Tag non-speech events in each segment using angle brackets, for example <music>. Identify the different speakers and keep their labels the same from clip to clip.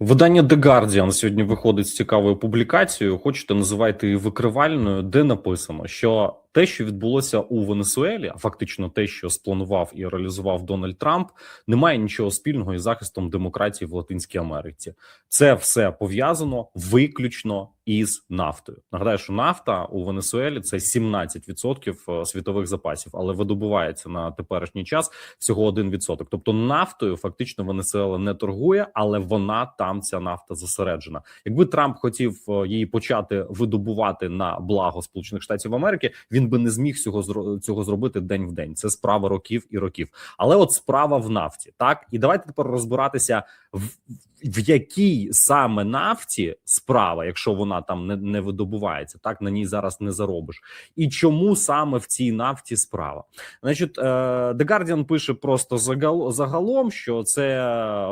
Speaker 1: Видання The Guardian сьогодні виходить з цікавою публікацією. Хочете називайте її викривальною, де написано, що те, що відбулося у Венесуелі, а фактично те, що спланував і реалізував Дональд Трамп, не має нічого спільного із захистом демократії в Латинській Америці. Це все пов'язано виключно із нафтою. Нагадаю, що нафта у Венесуелі це 17% світових запасів, але видобувається на теперішній час всього 1%. Тобто нафтою фактично Венесуела не торгує, але вона там ця нафта зосереджена. Якби Трамп хотів е, її почати видобувати на благо Сполучених Штатів Америки, він би не зміг цього цього зробити день в день. Це справа років і років. Але от справа в нафті, так і давайте тепер розбиратися в, якій саме нафті справа, якщо вона там не, не видобувається, так на ній зараз не заробиш. І чому саме в цій нафті справа? Значить, е, The Guardian пише просто загал, загалом, що це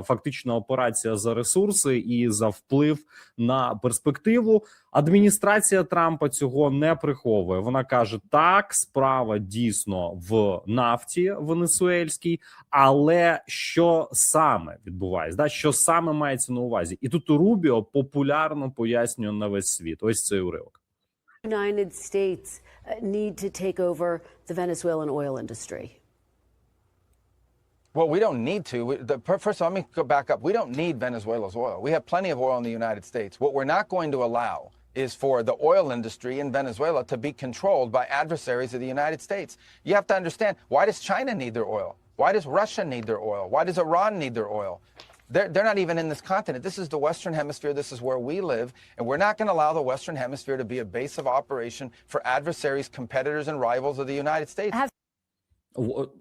Speaker 1: фактична операція за ресурси і за вплив на перспективу. Адміністрація Трампа цього не приховує. Вона каже: так, справа дійсно в нафті венесуельській, але що саме відбувається? Да, що саме мається на увазі? І тут Рубіо популярно пояснює на весь світ. Ось цей уривок.
Speaker 2: United States uh, need to take over the Venezuelan oil industry?
Speaker 3: Well, we don't need to. We, the, first of all, let me go back up. We don't need Venezuela's oil. We have plenty of oil in the United States. What we're not going to allow is for the oil industry in Venezuela to be controlled by adversaries of the United States. You have to understand why does China need their oil? Why does Russia need their oil? Why does Iran need their oil? They're, they're not even in this continent. This is the Western Hemisphere. This is where we live. And we're not going to allow the Western Hemisphere to be a base of operation for adversaries, competitors, and rivals of the United States.
Speaker 1: О-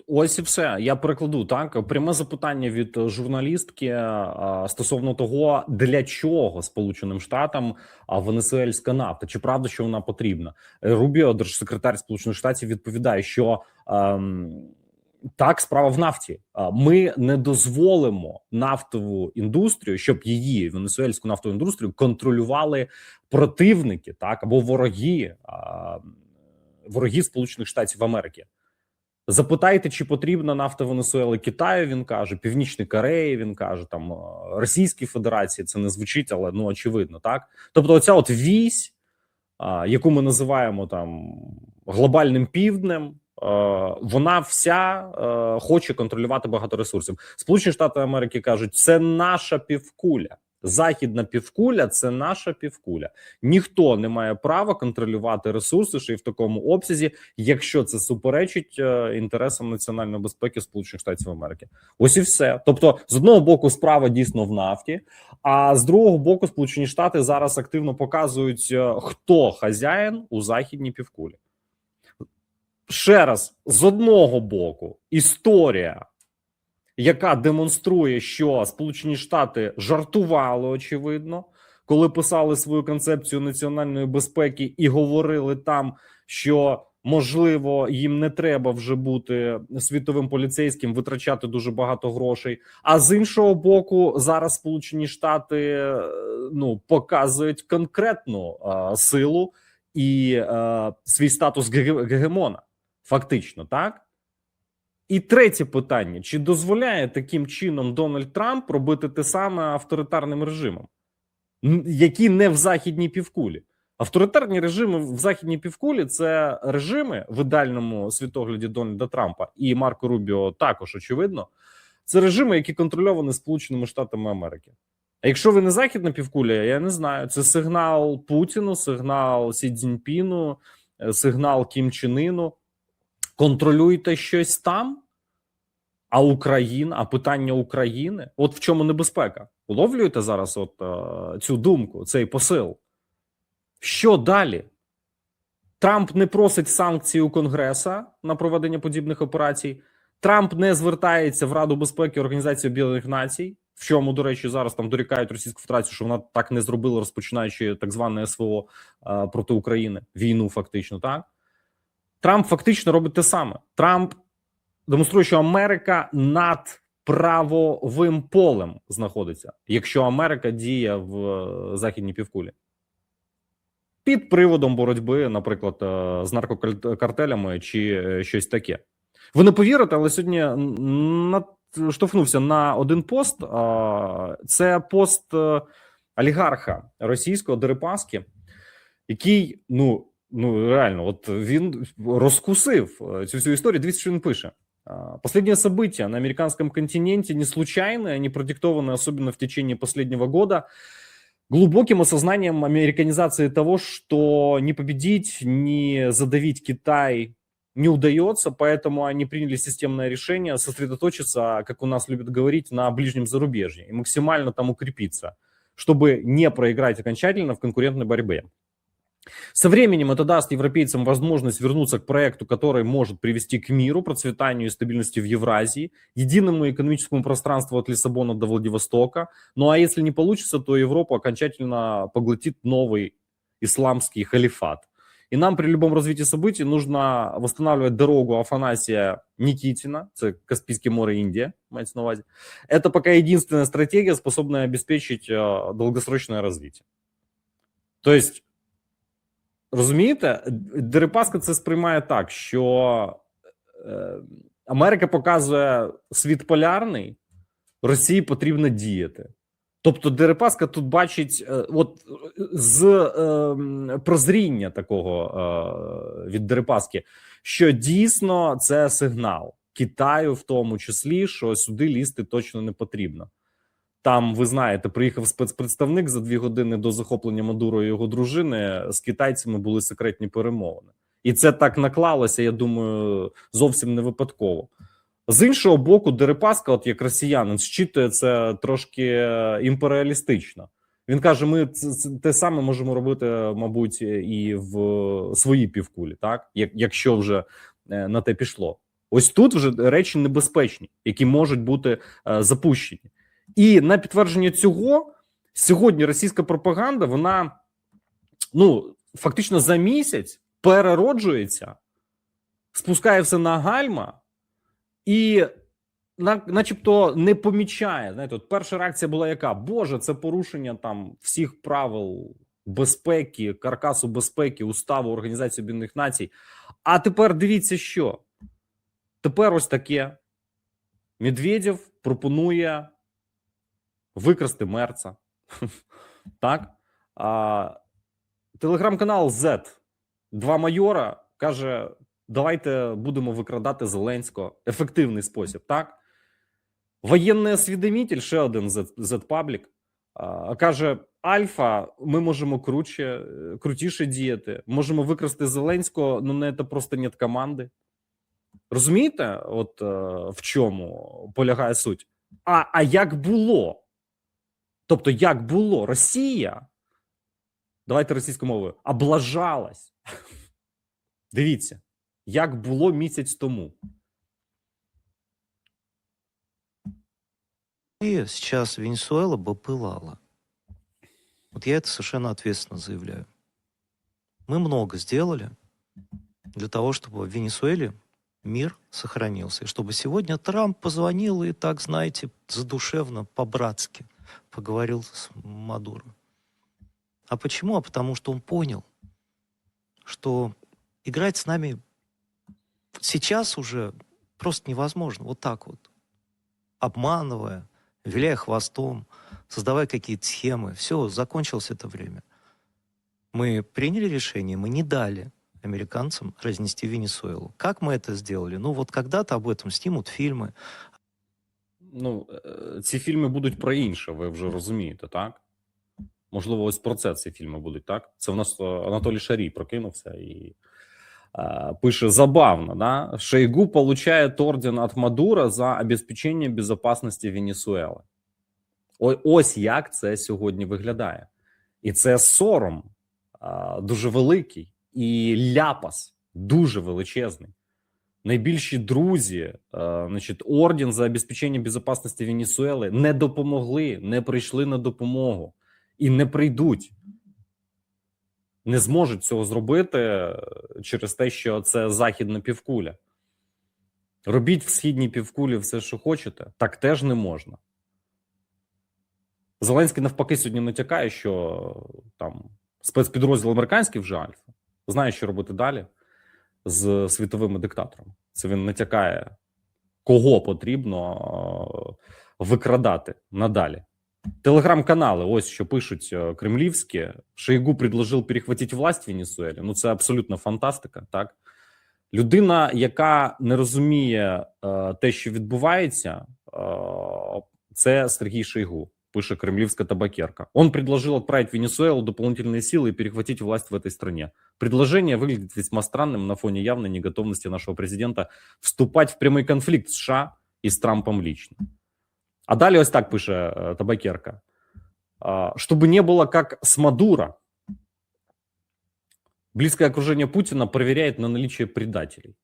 Speaker 1: Ось і все. Я перекладу так. Пряме запитання від е, журналістки а, стосовно того, для чого Сполученим Штатам венесуельська нафта, чи правда, що вона потрібна? Е, Рубіо, держсекретар Сполучених Штатів, відповідає, що ем, так, справа в нафті. Ми не дозволимо нафтову індустрію, щоб її венесуельську нафтову індустрію контролювали противники, так або вороги, а, вороги Сполучених Штатів Америки. Запитайте, чи потрібна нафта Венесуели Китаю. Він каже, Північної Кореї. Він каже, там е, Російській Федерації. Це не звучить, але ну очевидно, так. Тобто, оця от вісь, яку ми називаємо там глобальним півднем. е, Вона вся е, хоче контролювати багато ресурсів. Сполучені Штати Америки кажуть, це наша півкуля. Західна півкуля це наша півкуля. Ніхто не має права контролювати ресурси ще й в такому обсязі, якщо це суперечить е, інтересам національної безпеки Сполучених Штатів Америки. Ось і все. Тобто, з одного боку, справа дійсно в нафті, а з другого боку, Сполучені Штати зараз активно показують, е, хто хазяїн у західній півкулі. Ще раз, з одного боку, історія, яка демонструє, що Сполучені Штати жартували очевидно, коли писали свою концепцію національної безпеки і говорили там, що можливо їм не треба вже бути світовим поліцейським, витрачати дуже багато грошей. А з іншого боку, зараз Сполучені Штати е, ну показують конкретну е, силу і е, свій статус ге- гегемона, фактично, так. І третє питання: чи дозволяє таким чином Дональд Трамп робити те саме авторитарним режимом, які не в західній півкулі? Авторитарні режими в західній півкулі це режими в ідеальному світогляді Дональда Трампа і Марко Рубіо також очевидно. Це режими, які контрольовані Сполученими Штатами Америки. А якщо ви не західна півкуля, я не знаю. Це сигнал Путіну, сигнал Сі Цзіньпіну, е, сигнал Кім Чен Іну. Контролюйте щось там. А Україна, а питання України, от в чому небезпека? Уловлюєте зараз от е, цю думку, цей посил? Що далі? Трамп не просить санкцій у Конгреса на проведення подібних операцій. Трамп не звертається в Раду безпеки Організації Об'єднаних Націй, в чому, до речі, зараз там дорікають Російську Федерацію, що вона так не зробила, розпочинаючи так зване СВО е, проти України, війну, фактично, так. Трамп фактично робить те саме. Трамп демонструє, що Америка над правовим полем знаходиться, якщо Америка діє в е, західній півкулі. Під приводом боротьби, наприклад, е, з наркокартелями чи е, щось таке. Ви не повірите, але сьогодні наштовхнувся на один пост. Це пост олігарха російського Дерипаски, який, ну, ну реально, от він розкусив е, цю всю історію. Дивіться, що він пише. А, Последние события на американском континенте не случайные, они продиктованы особенно в течение последнего года глубоким осознанием американизации того, что не победить, не задавить Китай не удается, поэтому они приняли системное решение сосредоточиться, как у нас любят говорить, на ближнем зарубежье и максимально там укрепиться, чтобы не проиграть окончательно в конкурентной борьбе. Со временем это даст европейцам возможность вернуться к проекту, который может привести к миру, процветанию и стабильности в Евразии, единому экономическому пространству от Лиссабона до Владивостока. Ну а если не получится, то Европа окончательно поглотит новый исламский халифат. И нам при любом развитии событий нужно восстанавливать дорогу Афанасия Никитина, это Каспийское море, Индия, мається на увазі. Это пока единственная стратегия, способная обеспечить э, долгосрочное развитие. То есть, розумієте, Дерипаска це сприймає так, що е, Америка показує світ полярний, Росії потрібно діяти. Тобто Дерипаска тут бачить е, от з е, прозріння такого е, від Дерипаски, що дійсно це сигнал Китаю, в тому числі, що сюди лізти точно не потрібно. Там, ви знаєте, приїхав спецпредставник за дві години до захоплення Мадуро і його дружини. З китайцями були секретні перемовини, і це так наклалося. Я думаю, зовсім не випадково. З іншого боку, Дерипаска, от як росіянин, зчитує це трошки е, імперіалістично. Він каже: ми те саме можемо робити, мабуть, і в своїй півкулі, так якщо вже е, на те пішло. Ось тут вже речі небезпечні, які можуть бути е, запущені. І на підтвердження цього сьогодні російська пропаганда вона ну фактично за місяць перероджується, спускає все на гальма і, на, начебто, не помічає. Знаєте, от перша реакція була яка? Боже, це порушення там всіх правил безпеки, каркасу безпеки, уставу Організації Об'єднаних Націй. А тепер дивіться, що тепер ось таке. Медведєв пропонує викрасти мерца. <laughs> так? А, телеграм-канал Z, два майора, каже: давайте будемо викрадати Зеленського. Ефективний спосіб, так? Воєнний освідомитель, ще один Z-паблік, каже: Альфа, ми можемо круче, крутіше діяти, можемо викрасти Зеленського, але на це просто нет команди. Розумієте, от е, в чому полягає суть? А, а як було? Тобто, як було? Росія, давайте російською мовою, облажалась. Дивіться, як було місяць тому.
Speaker 4: И сейчас Венесуэла бы пылала. Вот я это совершенно ответственно заявляю. Мы много сделали для того, чтобы в Венесуэле мир сохранился. И чтобы сегодня Трамп позвонил и так, знаете, задушевно, по-братски Поговорил с Мадуро. А почему? А потому что он понял, что играть с нами сейчас уже просто невозможно. Вот так вот. Обманывая, виляя хвостом, создавая какие-то схемы. Все, закончилось это время. Мы приняли решение, мы не дали американцам разнести Венесуэлу. Как мы это сделали? Ну вот когда-то об этом снимут фильмы.
Speaker 1: Ну, е, ці фільми будуть про інше, ви вже розумієте, так? Можливо, ось про це ці фільми будуть, так? Це в нас е, Анатолій Шарій прокинувся і е, пише забавно, да? Шойгу получает орден от Мадура за обеспечення безопасности Венесуели. Ось як це сьогодні виглядає. І це сором е, дуже великий, і ляпас дуже величезний. Найбільші друзі, е, значить, орден за обеспечення безпечності Венесуели не допомогли, не прийшли на допомогу і не прийдуть. Не зможуть цього зробити е, через те, що це західна півкуля. Робіть в східній півкулі все, що хочете, так теж не можна. Зеленський навпаки сьогодні натякає, що там спецпідрозділ американський вже Альфа знає, що робити далі з світовими диктаторами. Це він натякає кого потрібно е, викрадати надалі. Телеграм-канали, ось що пишуть е, кремлівські. Шойгу предложив перехватити власть в Венесуелі. Ну це абсолютно фантастика. Так людина, яка не розуміє е, те, що відбувається, е, це Сергій Шойгу. Пише кремлівська табакерка. Он предложил отправить в Венесуэлу дополнительные силы и перехватить власть в этой стране. Предложение выглядит весьма странным на фоне явной неготовности нашего президента вступать в прямой конфликт с США и с Трампом лично. А далі ось так пише е, табакерка. А, Чтобы не было как с Мадуро, близкое окружение Путина проверяет на наличие предателей.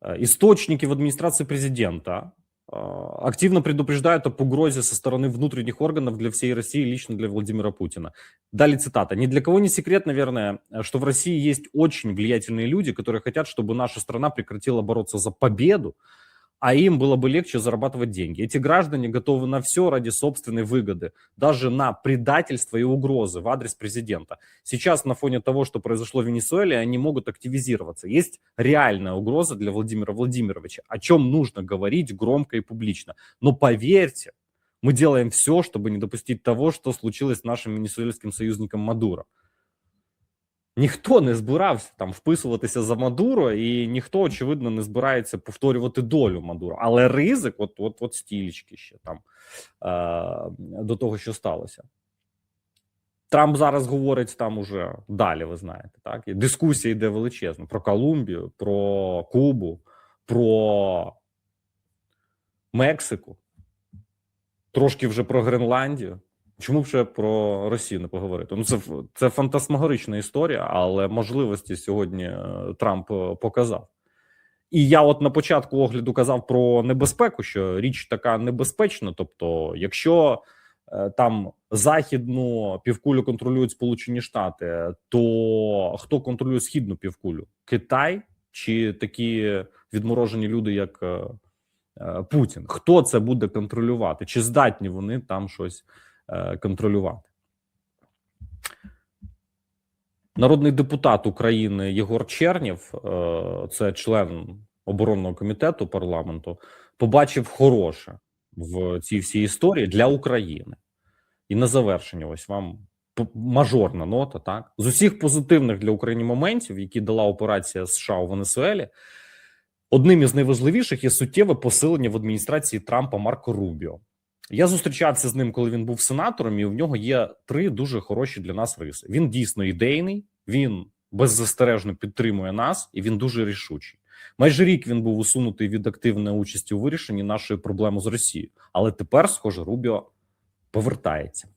Speaker 1: Э, Источники в администрации президента э, активно предупреждают об угрозе со стороны внутренних органов для всей России, лично для Владимира Путина. Далее цитата. «Ни для кого не секрет, наверное, что в России есть очень влиятельные люди, которые хотят, чтобы наша страна прекратила бороться за победу, а им было бы легче зарабатывать деньги. Эти граждане готовы на все ради собственной выгоды, даже на предательство и угрозы в адрес президента. Сейчас на фоне того, что произошло в Венесуэле, они могут активизироваться. Есть реальная угроза для Владимира Владимировича, о чем нужно говорить громко и публично. Но поверьте, мы делаем все, чтобы не допустить того, что случилось с нашим венесуэльским союзником Мадуро. Ніхто не збирався там вписуватися за Мадуро, і ніхто, очевидно, не збирається повторювати долю Мадуро. Але ризик, от, от, от стілечки ще там е, до того, що сталося. Трамп зараз говорить там уже далі, ви знаєте, так? І дискусія йде величезна про Колумбію, про Кубу, про Мексику, трошки вже про Гренландію. Чому б ще про Росію не поговорити? Ну це це фантасмагорична історія, але можливості сьогодні е, Трамп е, показав. І я, от на початку огляду казав про небезпеку, що річ така небезпечна. Тобто, якщо е, там західну півкулю контролюють Сполучені Штати, то хто контролює східну півкулю? Китай чи такі відморожені люди, як Путін? Хто це буде контролювати? Чи здатні вони там щось? Е, контролювати. Народний депутат України Єгор Чернєв, е, це член оборонного комітету парламенту, побачив хороше в цій всій історії для України. І на завершення, ось вам мажорна нота. Так з усіх позитивних для України моментів, які дала операція США у Венесуелі, одним із найважливіших є суттєве посилення в адміністрації Трампа Марко Рубіо. Я зустрічався з ним, коли він був сенатором, і в нього є три дуже хороші для нас риси. Він дійсно ідейний, він беззастережно підтримує нас, і він дуже рішучий. Майже рік він був усунутий від активної участі у вирішенні нашої проблеми з Росією, але тепер, схоже, Рубіо повертається.